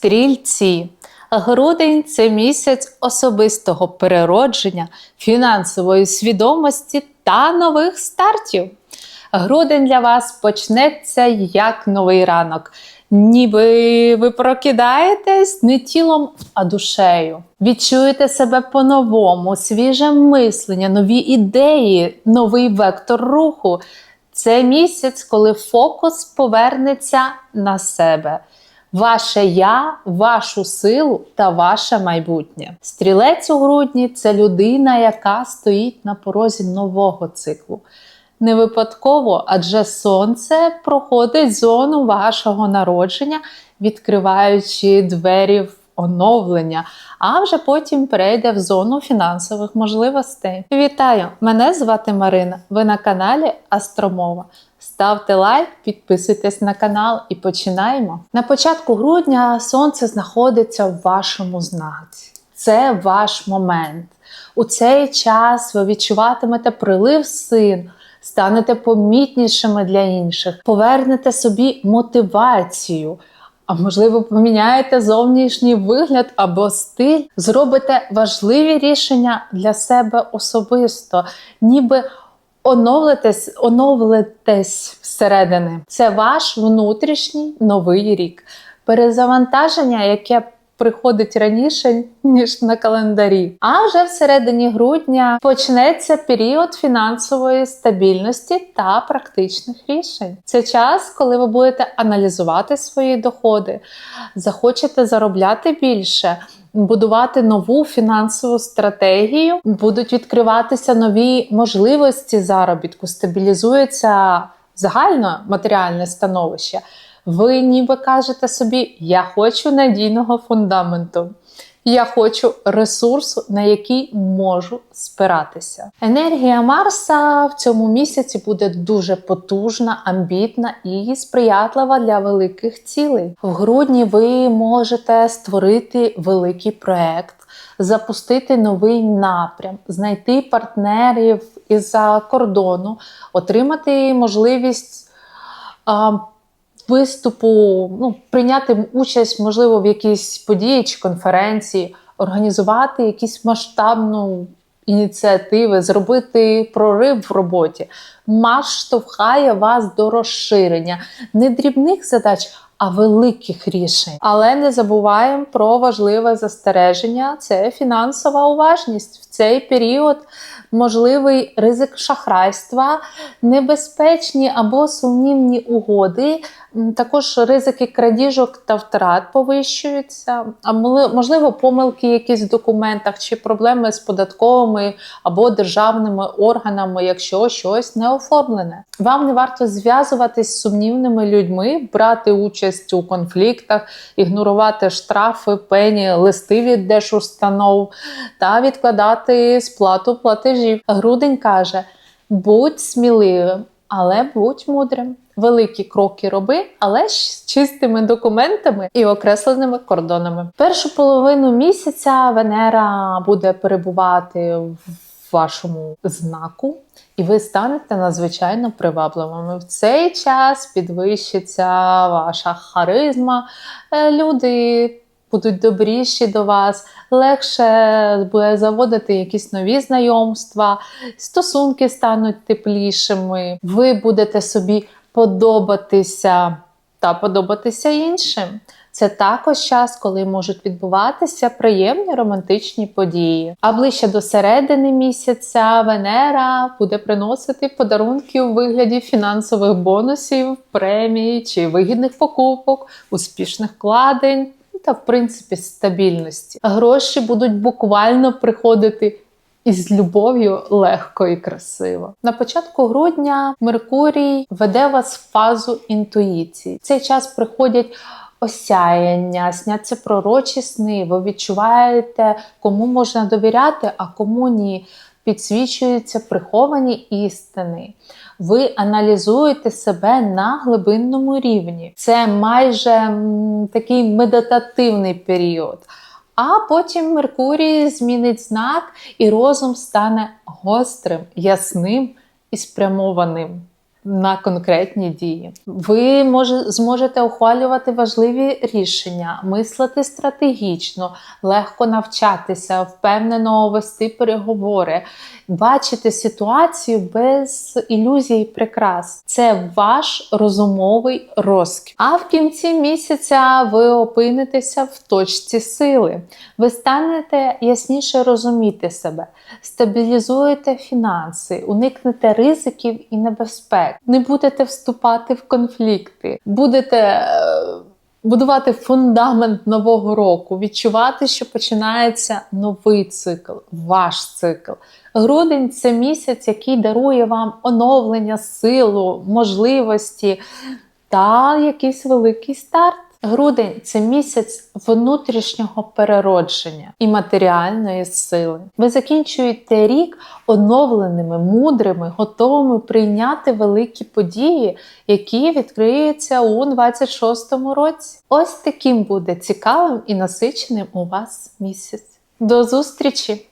Стрільці. Грудень це місяць особистого переродження, фінансової свідомості та нових стартів. Грудень для вас почнеться як новий ранок. Ніби ви прокидаєтесь не тілом, а душею. Відчуєте себе по-новому, свіже мислення, нові ідеї, новий вектор руху. Це місяць, коли фокус повернеться на себе. Ваше я, вашу силу та ваше майбутнє. Стрілець у грудні це людина, яка стоїть на порозі нового циклу. Не випадково, адже сонце проходить зону вашого народження, відкриваючи двері в оновлення, а вже потім перейде в зону фінансових можливостей. Вітаю! Мене звати Марина. Ви на каналі Астромова. Ставте лайк, підписуйтесь на канал і починаємо. На початку грудня сонце знаходиться в вашому знаці. Це ваш момент. У цей час ви відчуватимете прилив син, станете помітнішими для інших, повернете собі мотивацію. А можливо, поміняєте зовнішній вигляд або стиль, зробите важливі рішення для себе особисто, ніби оновитесь, оновитесь всередини. Це ваш внутрішній новий рік. Перезавантаження, яке приходить раніше, ніж на календарі. А вже всередині грудня почнеться період фінансової стабільності та практичних рішень. Це час, коли ви будете аналізувати свої доходи, захочете заробляти більше. Будувати нову фінансову стратегію, будуть відкриватися нові можливості заробітку, стабілізується загально матеріальне становище. Ви ніби кажете собі, я хочу надійного фундаменту. Я хочу ресурсу, на який можу спиратися. Енергія Марса в цьому місяці буде дуже потужна, амбітна і сприятлива для великих цілей. В грудні ви можете створити великий проект, запустити новий напрям, знайти партнерів із-за кордону, отримати можливість. Виступу, ну, прийняти участь, можливо, в якійсь події чи конференції, організувати якісь масштабну ініціативи, зробити прорив в роботі. Маш штовхає вас до розширення не дрібних задач. А великих рішень. Але не забуваємо про важливе застереження: це фінансова уважність. В цей період можливий ризик шахрайства, небезпечні або сумнівні угоди, також ризики крадіжок та втрат повищуються, а можливо, помилки якісь в документах чи проблеми з податковими або державними органами, якщо щось не оформлене. Вам не варто зв'язуватись з сумнівними людьми, брати участь у конфліктах, ігнорувати штрафи, пені, листи від держустанов та відкладати сплату платежів. Грудень каже: будь сміливим, але будь мудрим. Великі кроки роби, але з чистими документами і окресленими кордонами. Першу половину місяця Венера буде перебувати в вашому знаку, і ви станете надзвичайно привабливими. В цей час підвищиться ваша харизма, е, люди. Будуть добріші до вас, легше буде заводити якісь нові знайомства, стосунки стануть теплішими, ви будете собі подобатися та подобатися іншим. Це також час, коли можуть відбуватися приємні романтичні події. А ближче до середини місяця Венера буде приносити подарунки у вигляді фінансових бонусів, премій чи вигідних покупок, успішних вкладень та, в принципі, стабільності. Гроші будуть буквально приходити із любов'ю легко і красиво. На початку грудня Меркурій веде вас в фазу інтуїції. В цей час приходять осяяння, сняться пророчі сни. Ви відчуваєте, кому можна довіряти, а кому ні. Підсвічуються приховані істини. Ви аналізуєте себе на глибинному рівні. Це майже такий медитативний період. А потім Меркурій змінить знак, і розум стане гострим, ясним і спрямованим. На конкретні дії. Ви може, зможете ухвалювати важливі рішення, мислити стратегічно, легко навчатися, впевнено вести переговори, бачити ситуацію без ілюзій прикрас. Це ваш розумовий розквіт. А в кінці місяця ви опинитеся в точці сили. Ви станете ясніше розуміти себе, стабілізуєте фінанси, уникнете ризиків і небезпек, не будете вступати в конфлікти, будете. е, Будувати фундамент нового року, відчувати, що починається новий цикл, ваш цикл. Грудень це місяць, який дарує вам оновлення, силу, можливості та якийсь великий старт. Грудень це місяць внутрішнього переродження і матеріальної сили. Ви закінчуєте рік оновленими, мудрими, готовими прийняти великі події, які відкриються у 26-му році. Ось таким буде цікавим і насиченим у вас місяць. До зустрічі!